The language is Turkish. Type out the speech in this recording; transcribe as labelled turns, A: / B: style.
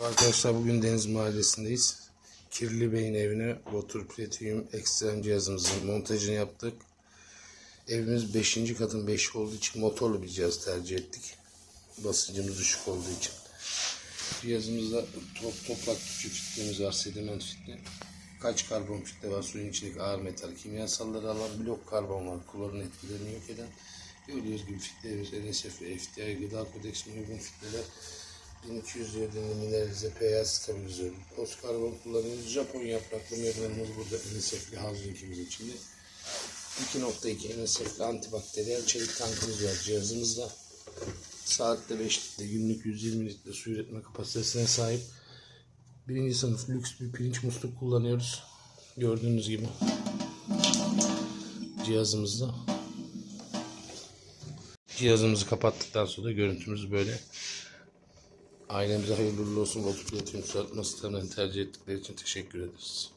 A: Arkadaşlar bugün Deniz Mahallesi'ndeyiz. Kirli Bey'in evine Water Platinum ekstrem cihazımızın montajını yaptık. Evimiz 5. katın 5 olduğu için motorlu bir cihaz tercih ettik. Basıncımız düşük olduğu için. Cihazımızda top, toprak küçük fitlemiz var, sediment fitli. Kaç karbon fitle var, suyun içindeki ağır metal kimyasalları alan blok karbon var, klorun etkilerini yok eden. Gördüğünüz gibi fitlerimiz NSF ve FDI gıda kodeksine uygun fitleler 1200 yerden mineralize pH stabilizör. Post karbon kullanıyoruz. Japon yapraklı memnunumuz burada NSF'li hazırlıkımız içinde. 2.2 NSF'li antibakteriyel çelik tankımız var cihazımızda. Saatte 5 litre, günlük 120 litre su üretme kapasitesine sahip. Birinci sınıf lüks bir pirinç musluk kullanıyoruz. Gördüğünüz gibi cihazımızda. Cihazımızı kapattıktan sonra görüntümüz böyle. Ailemize hayırlı olsun. Voltu Platinum Suatma sistemlerini tercih ettikleri için teşekkür ederiz.